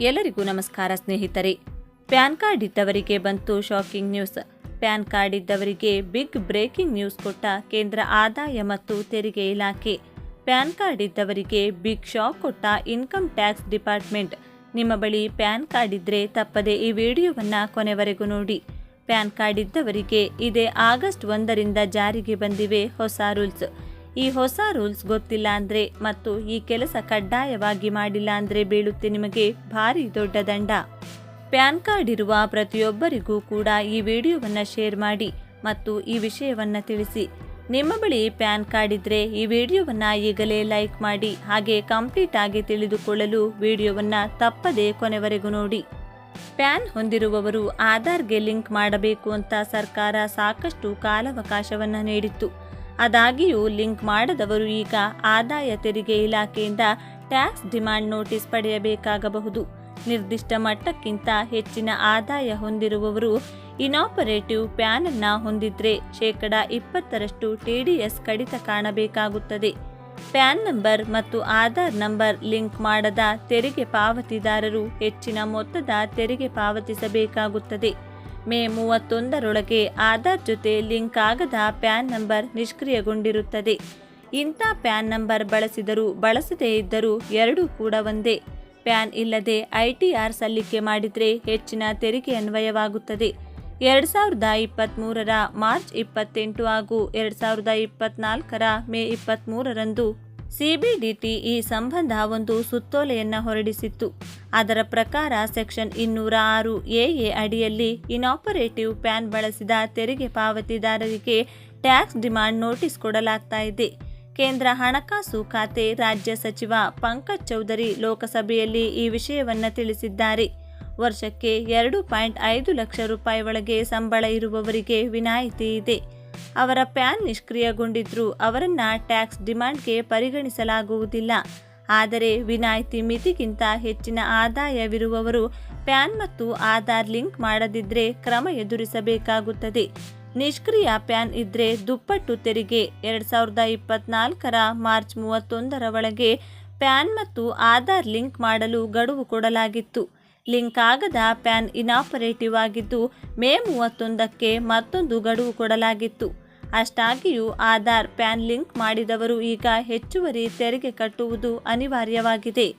ಎಲ್ಲರಿಗೂ ನಮಸ್ಕಾರ ಸ್ನೇಹಿತರೆ. ಪ್ಯಾನ್ ಕಾರ್ಡ್ ಇದ್ದವರಿಗೆ ಬಂತು ಶಾಕಿಂಗ್ ನ್ಯೂಸ್. ಪ್ಯಾನ್ ಕಾರ್ಡ್ ಇದ್ದವರಿಗೆ ಬಿಗ್ ಬ್ರೇಕಿಂಗ್ ನ್ಯೂಸ್ ಕೊಟ್ಟ ಕೇಂದ್ರ ಆದಾಯ ಮತ್ತು ತೆರಿಗೆ ಇಲಾಖೆ. ಪ್ಯಾನ್ ಕಾರ್ಡ್ ಇದ್ದವರಿಗೆ ಬಿಗ್ ಶಾಕ್ ಕೊಟ್ಟ ಇನ್ಕಮ್ ಟ್ಯಾಕ್ಸ್ ಡಿಪಾರ್ಟ್ಮೆಂಟ್. ನಿಮ್ಮ ಬಳಿ ಪ್ಯಾನ್ ಕಾರ್ಡ್ ಇದ್ರೆ ತಪ್ಪದೆ ಈ ವಿಡಿಯೋವನ್ನ ಕೊನೆವರೆಗೂ ನೋಡಿ. ಪ್ಯಾನ್ ಕಾರ್ಡ್ ಇದ್ದವರಿಗೆ ಇದೇ ಆಗಸ್ಟ್ ಒಂದರಿಂದ ಜಾರಿಗೆ ಬಂದಿವೆ ಹೊಸ ರೂಲ್ಸ್. ಈ ಹೊಸ ರೂಲ್ಸ್ ಗೊತ್ತಿಲ್ಲ ಅಂದ್ರೆ ಮತ್ತು ಈ ಕೆಲಸ ಕಡ್ಡಾಯವಾಗಿ ಮಾಡಿಲ್ಲ ಅಂದ್ರೆ ಬೀಳುತ್ತೆ ನಿಮಗೆ ಭಾರಿ ದೊಡ್ಡ ದಂಡ. ಪ್ಯಾನ್ ಕಾರ್ಡ್ ಇರುವ ಪ್ರತಿಯೊಬ್ಬರಿಗೂ ಕೂಡ ಈ ವಿಡಿಯೋವನ್ನ ಶೇರ್ ಮಾಡಿ ಮತ್ತು ಈ ವಿಷಯವನ್ನ ತಿಳಿಸಿ. ನಿಮ್ಮ ಬಳಿ ಪ್ಯಾನ್ ಕಾರ್ಡ್ ಇದ್ರೆ ಈ ವಿಡಿಯೋವನ್ನ ಈಗಲೇ ಲೈಕ್ ಮಾಡಿ, ಹಾಗೆ ಕಂಪ್ಲೀಟ್ ಆಗಿ ತಿಳಿದುಕೊಳ್ಳಲು ವಿಡಿಯೋವನ್ನ ತಪ್ಪದೆ ಕೊನೆವರೆಗೂ ನೋಡಿ. ಪ್ಯಾನ್ ಹೊಂದಿರುವವರು ಆಧಾರ್ಗೆ ಲಿಂಕ್ ಮಾಡಬೇಕು ಅಂತ ಸರ್ಕಾರ ಸಾಕಷ್ಟು ಕಾಲಾವಕಾಶವನ್ನ ನೀಡಿತ್ತು. ಆದಾಗಿಯೂ ಲಿಂಕ್ ಮಾಡದವರು ಈಗ ಆದಾಯ ತೆರಿಗೆ ಇಲಾಖೆಯಿಂದ ಟ್ಯಾಕ್ಸ್ ಡಿಮಾಂಡ್ ನೋಟಿಸ್ ಪಡೆಯಬೇಕಾಗಬಹುದು. ನಿರ್ದಿಷ್ಟ ಮಟ್ಟಕ್ಕಿಂತ ಹೆಚ್ಚಿನ ಆದಾಯ ಹೊಂದಿರುವವರು ಇನಾಪರೇಟಿವ್ ಪ್ಯಾನ್ ಅನ್ನ ಹೊಂದಿದ್ರೆ ಶೇಕಡ ಇಪ್ಪತ್ತರಷ್ಟು ಟಿಡಿಎಸ್ ಕಡಿತ ಕಾಣಬೇಕಾಗುತ್ತದೆ. ಪ್ಯಾನ್ ನಂಬರ್ ಮತ್ತು ಆಧಾರ್ ನಂಬರ್ ಲಿಂಕ್ ಮಾಡದ ತೆರಿಗೆ ಪಾವತಿದಾರರು ಹೆಚ್ಚಿನ ಮೊತ್ತದ ತೆರಿಗೆ ಪಾವತಿಸಬೇಕಾಗುತ್ತದೆ. ಮೇ ಮೂವತ್ತೊಂದರೊಳಗೆ ಆಧಾರ್ ಜೊತೆ ಲಿಂಕ್ ಆಗದ ಪ್ಯಾನ್ ನಂಬರ್ ನಿಷ್ಕ್ರಿಯಗೊಂಡಿರುತ್ತದೆ. ಇಂಥ ಪ್ಯಾನ್ ನಂಬರ್ ಬಳಸಿದರೂ ಬಳಸದೇ ಇದ್ದರೂ ಎರಡೂ ಕೂಡ ಒಂದೇ. ಪ್ಯಾನ್ ಇಲ್ಲದೆ ಐಟಿಆರ್ ಸಲ್ಲಿಕೆ ಮಾಡಿದರೆ ಹೆಚ್ಚಿನ ತೆರಿಗೆ ಅನ್ವಯವಾಗುತ್ತದೆ. ಎರಡು ಸಾವಿರದ ಇಪ್ಪತ್ತ್ಮೂರರ ಮಾರ್ಚ್ ಇಪ್ಪತ್ತೆಂಟು ಹಾಗೂ ಎರಡು ಸಾವಿರದ ಇಪ್ಪತ್ತ್ನಾಲ್ಕರ ಮೇ ಇಪ್ಪತ್ತ್ಮೂರರಂದು ಸಿಬಿಡಿಟಿ ಈ ಸಂಬಂಧ ಒಂದು ಸುತ್ತೋಲೆಯನ್ನು ಹೊರಡಿಸಿತ್ತು. ಅದರ ಪ್ರಕಾರ ಸೆಕ್ಷನ್ ಇನ್ನೂರ ಆರು ಎಎ ಅಡಿಯಲ್ಲಿ ಇನಾಪರೇಟಿವ್ ಪ್ಯಾನ್ ಬಳಸಿದ ತೆರಿಗೆ ಪಾವತಿದಾರರಿಗೆ ಟ್ಯಾಕ್ಸ್ ಡಿಮಾಂಡ್ ನೋಟಿಸ್ ಕೊಡಲಾಗ್ತಾ ಇದೆ. ಕೇಂದ್ರ ಹಣಕಾಸು ಖಾತೆ ರಾಜ್ಯ ಸಚಿವ ಪಂಕಜ್ ಚೌಧರಿ ಲೋಕಸಭೆಯಲ್ಲಿ ಈ ವಿಷಯವನ್ನು ತಿಳಿಸಿದ್ದಾರೆ. ವರ್ಷಕ್ಕೆ ಎರಡು ಪಾಯಿಂಟ್ ಐದು ಲಕ್ಷ ರೂಪಾಯಿ ಒಳಗೆ ಸಂಬಳ ಇರುವವರಿಗೆ ವಿನಾಯಿತಿ ಇದೆ. ಅವರ ಪ್ಯಾನ್ ನಿಷ್ಕ್ರಿಯಗೊಂಡಿದ್ರೂ ಅವರನ್ನ ಟ್ಯಾಕ್ಸ್ ಡಿಮಾಂಡ್ಗೆ ಪರಿಗಣಿಸಲಾಗುವುದಿಲ್ಲ. ಆದರೆ ವಿನಾಯಿತಿ ಮಿತಿಗಿಂತ ಹೆಚ್ಚಿನ ಆದಾಯವಿರುವವರು ಪ್ಯಾನ್ ಮತ್ತು ಆಧಾರ್ ಲಿಂಕ್ ಮಾಡದಿದ್ದರೆ ಕ್ರಮ ಎದುರಿಸಬೇಕಾಗುತ್ತದೆ. ನಿಷ್ಕ್ರಿಯ ಪ್ಯಾನ್ ಇದ್ರೆ ದುಪ್ಪಟ್ಟು ತೆರಿಗೆ. ಎರಡು ಸಾವಿರದ ಇಪ್ಪತ್ನಾಲ್ಕರ ಮಾರ್ಚ್ ಮೂವತ್ತೊಂದರ ಒಳಗೆ ಪ್ಯಾನ್ ಮತ್ತು ಆಧಾರ್ ಲಿಂಕ್ ಮಾಡಲು ಗಡುವು ಕೊಡಲಾಗಿತ್ತು. ಲಿಂಕ್ ಆಗದ ಪ್ಯಾನ್ ಇನಾಪರೇಟಿವ್ ಆಗಿದ್ದು ಮೇ ಮೂವತ್ತೊಂದಕ್ಕೆ ಮತ್ತೊಂದು ಗಡುವು ಕೊಡಲಾಗಿತ್ತು. ಅಷ್ಟಾಗಿಯೂ ಆಧಾರ್ ಪ್ಯಾನ್ ಲಿಂಕ್ ಮಾಡಿದವರು ಈಗ ಹೆಚ್ಚುವರಿ ತೆರಿಗೆ ಕಟ್ಟುವುದು ಅನಿವಾರ್ಯವಾಗಿದೆ.